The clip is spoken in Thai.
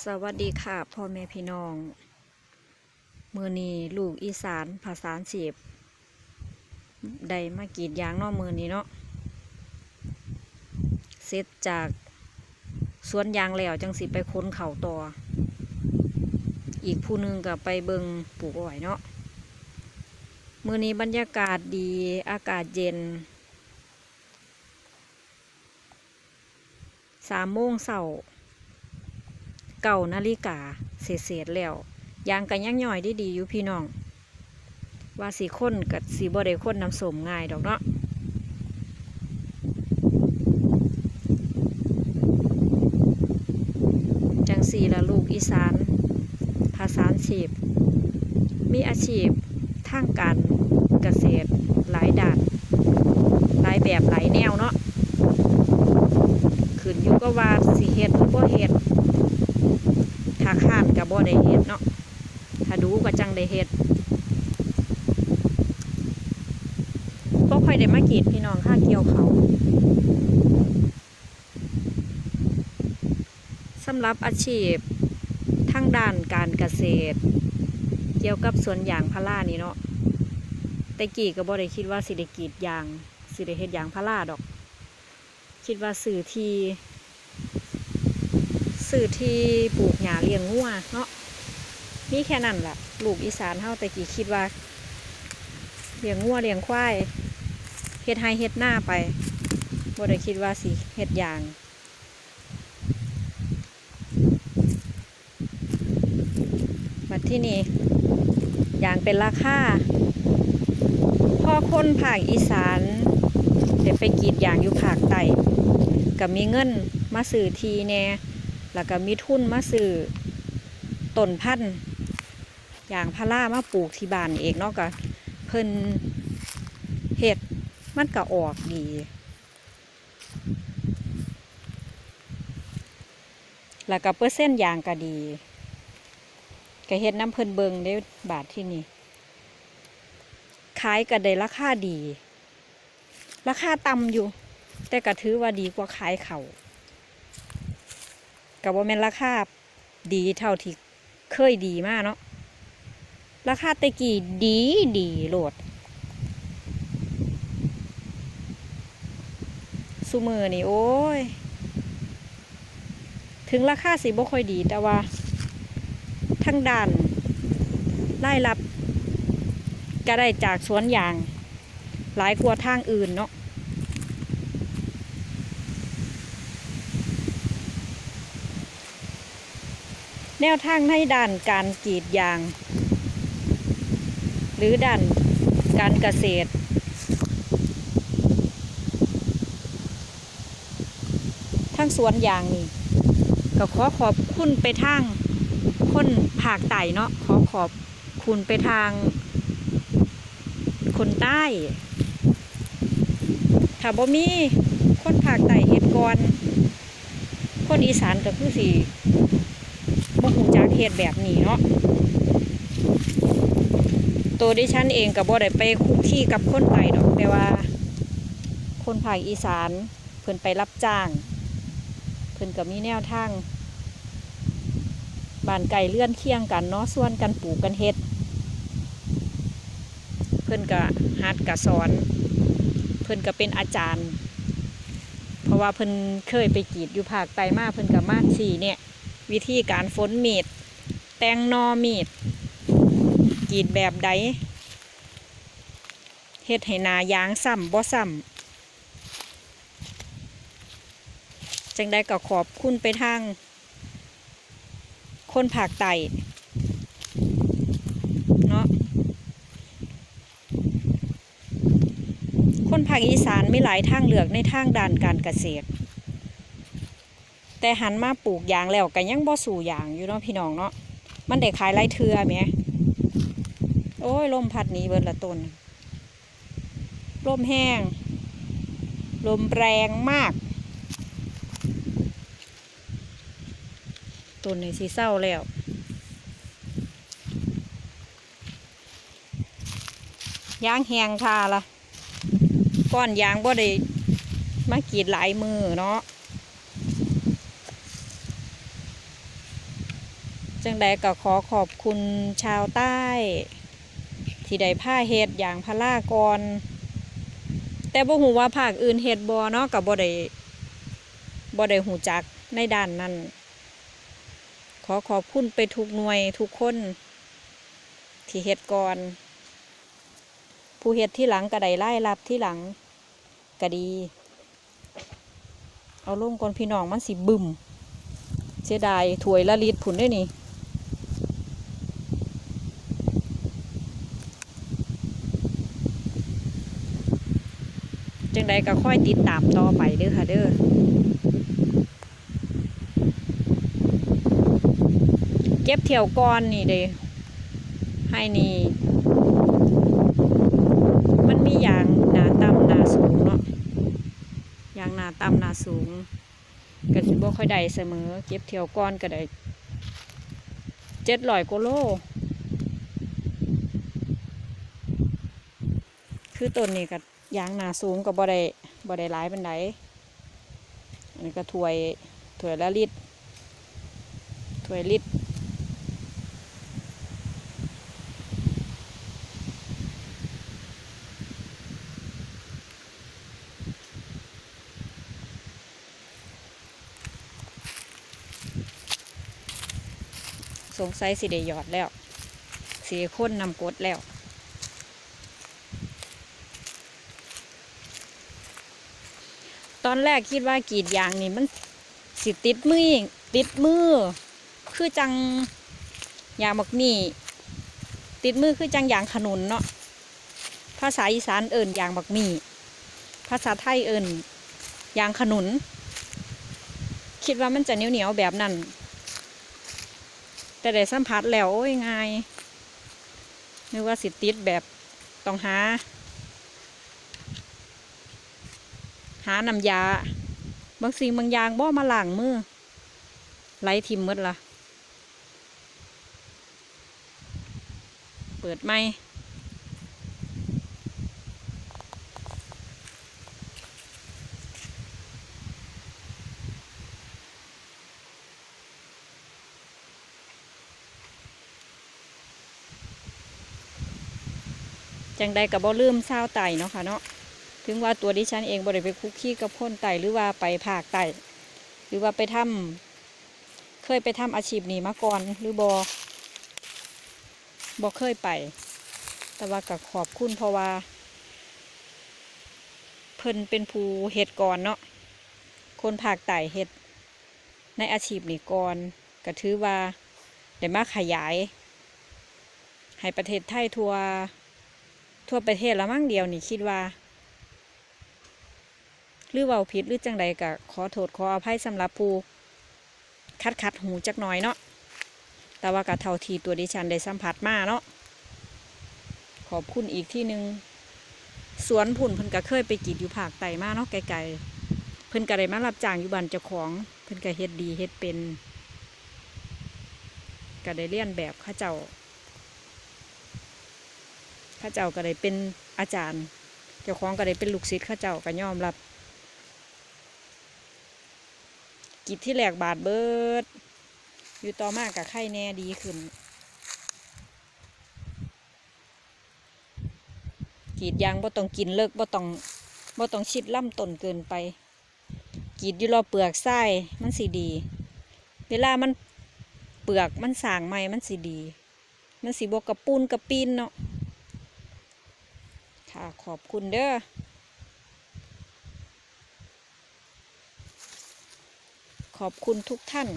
สวัสดีค่ะพ่อแม่พี่น้อง มือนี้ลูกอีสานภาษาเสียบได้มากรีดยางนอกมือนี้เนาะเสร็จจากสวนยางแล้วจังสิไปค้นเข่าต่อ อีกผู้หนึงก็ไปเบิงปลูกอ้อยเนาะมือนี้บรรยากาศดีอากาศเย็นสามโมงเสา เก่านาฬิกาเศษๆแล้วยางกันยังย่อยได้ดีอยู่พี่น้อง ว่าสีข้นกับสีบ่ได้ข้นน้ำสมง่ายดอกเนาะจังสีละลูกอีสาน ภาษาชีพ มีอาชีพทางการเกษตรหลายด่าน หลายแบบหลายแนวเนาะขึ้นอยู่ก็ว่าสิเฮ็ดหรือบ่เฮ็ด บ่ได้เฮ็ดเนาะถ้าดูก็จังได้เฮ็ดบ่ค่อยได้มากรีดพี่น้องค่าเกี่ยวเขาสำหรับอาชีพทางด้านการเกษตร เกี่ยวกับสวนยางพารานี่เนาะแต่กีก็บ่ได้คิดว่าสิได้กีดยางสิได้เฮ็ดยางพาราดอก คิดว่าสื่อที่ สื่อที่ปลูกหญ้าเลี้ยงงัวเนาะมีแค่นั้นแหละปลูกอีสานเฮาแต่กี้คิดว่าเลี้ยงงัวเลี้ยงควายเฮ็ดไร่เฮ็ดหน้าไปบ่ได้คิดว่าสิเฮ็ดยางบัดที่นี่ยางเป็นราคาพอคนภาคอีสานเดี๋ยวไปกีดยางอยู่ภาคใต้ก็มีเงินมาซื้อทีแหน่ แล้วก็มีทุนมาซื้อต้นพันธุ์อย่างพารามาปลูกที่บ้านเองเนาะก็เพิ่นเห็ดมันก็ออกดี แล้วก็เปอร์เซ็นต์ยางก็ดีก็เฮ็ดน้ำเพิ่นเบิงได้บาทที่นี่ขายก็ได้ราคาดี ราคาต่ำอยู่ แต่ก็ถือว่าดีกว่าขายเขาว กับว่าแม่นราคาดีเท่าที่เคยดีมากเนาะราคาตะกี้ดีดีโหลดซูมือนี่โอ้ย ถึงราคาสิบ่ค่อยดีแต่ว่า ทั้งด้านรายรับก็ได้จากสวนยาง หลายกว่าทางอื่นเนาะ แนวทางในด้านการกรีดยาง หรือด้านการเกษตร ทั้งสวนยางนี่ก็ขอขอบคุณไปทางคนภาคใต้เนาะขอขอบคุณไปทาง คนใต้ถ้าบ่มีคนภาคใต้เฮ็ดก่อน คนอีสานก็คือสิ บ่ฮู้จักเฮ็ดแบบนี้เนาะตัวดิฉันเองก็บ่ได้ไปคุกคีกับคนไทยดอกแต่ว่า คนภาคอีสานเพิ่นไปรับจ้าง เพิ่นก็มีแนวทางบานไก่เลื่อนเคียงกันเนาะส่วนกันปลูกกันเฮ็ด เพิ่นก็ฮัดก็สอน เพิ่นก็เป็นอาจารย์ เพราะว่าเพิ่นเคยไปกีดอยู่ภาคใต้มาเพิ่นก็มาสี่เนี่ย วิธีการฝนมีดแตงนอมีดกรีดแบบใดเฮ็ดให้นายางซ้ำบ่ซ้ำจังได้ก็ขอบคุณไปทาง คนภาคใต้เนาะคนภาคอีสานไมีหลายทางเลือกในทางด้านการเกษตร แต่หันมาปลูกยางแล้วก็ยังบ่สู่ยางอยู่เนาะพี่น้องเนาะมันได้ขายไรเทือแหมโอ้ยลมพัดหนีเบิดละต้นลมแห้ง ลมแรงมากต้นในสีเศร้าแล้วยางแหงทาละก้อนยางบ่ได้มากรีดหลายมือเนาะ จังใดก็ขอขอบคุณชาวใต้ ที่ได้ผ้าเฮ็ดอย่างพลากร แต่บ่ฮู้ว่าภาคอื่นเฮ็ดบ่เนาะก็บ่ได้บ่ได้ฮู้จักในด้านนั้น ขอขอบคุณไปทุกหน่วยทุกคน ที่เฮ็ดก่อน ผู้เฮ็ดที่หลังก็ได้ไล่รับที่หลังก็ดี เอาลงก่อนพี่น้องมันสิบึมเสียดายถวยละลิตรผุนได้นี่ จังใดก็ค่อยติดตามต่อไปเด้อค่ะเด้อเก็บเที่ยวก้อนนี่เด้ให้นี่ มันมีอย่างหนาต่ำหนาสูงเนาะอย่างหนาต่ำหนาสูงก็สิบ่ค่อยได้เสมอ เก็บเที่ยวก้อนก็ได้เจ็ดร้อยกโล คือต้นนี้ก็ ยางหนาสูงก็บ่ได้บ่ได้หลายเปานใดอันนี้ก็ถวยถวยละลิตรถวยลิตรสงสัยสิได้หยอดแล้วสีข้นนำกดแล้ว อนแรกคิดว่ากรีดยางนี่มันสิติดมือติดมือ คือจังยางบักนี่ ติดมือคือจังยางขนุนเนาะภาษาอีสานเอิ่นยางบักมี่ภาษาไทยเอิ่นยางขนุน คิดว่ามันจะเหนียวเหนียวแบบนั้น แต่ได้สัมผัสแล้วโอ้ยง่ายนึกว่าสิติดแบบต้องหา หาน้ำยา บางสิ่งบางอย่างบ่มาล้างมือไหลทิมมดละเปิดไหมจังใดกับบ่ลืมเศร้าไต่เนาะค่ะเนาะ ถึงว่าตัวดิฉันเองบริไปคุกคีกับพ่นไต่หรือว่าไปภาคไต่หรือว่าไปทำเคยไปทำอาชีพนี้มาก่อนหรือบอบอเคยไป แต่ว่าก็ขอบคุณเพราะว่า เพิ่นเป็นผู้เฮ็ดก่อนเนาะคนภาคไต่เฮ็ดในอาชีพนี้ก่อนก็ถือว่าได้มาขยาย ให้ประเทศไทยทั่วทั่วประเทศล้วมั่งเดียวนี่คิดว่า หรือเว่าผิดหรือจังใดก็ขอโทษขออภัยสำหรับผู้คัดคัดหูจักหน่อยเนาะแต่ว่ากับเท่าทีตัวดิฉันได้สัมผัสมาเนาะขอบคุณอีกที่หนึ่งสวนผุ่นเพิ่นก็เคยไปกีดอยู่ภาคใต้มาเนาะไกลๆเพิ่นก็ได้มารับจ้างอยู่บ้านเจ้าของ เพิ่นก็เฮ็ดดีเฮ็ดเป็นก็ได้เรียนแบบข้าเจ้าข้าเจ้าก็ได้เป็นอาจารย์ เจ้าของก็ได้เป็นลูกศิษย์ข้าเจ้าก็ยอมรับ กิจที่แหลกบาดเบิด อยู่ต่อมากกับไข้แน่ดีขึ้นกรีดยางบ่ต้องกินเลิกบ่ต้องบ่ต้องชิดล่ำต้นเกินไปกรีดอยู่รอเปลือกไส้มันสีดี เวลามันเปลือกมันสางใหม่มันสีดี มันสีบกกระปูนกระปีนเนาะค่ะขอบคุณเด้อ ขอบคุณทุกท่าน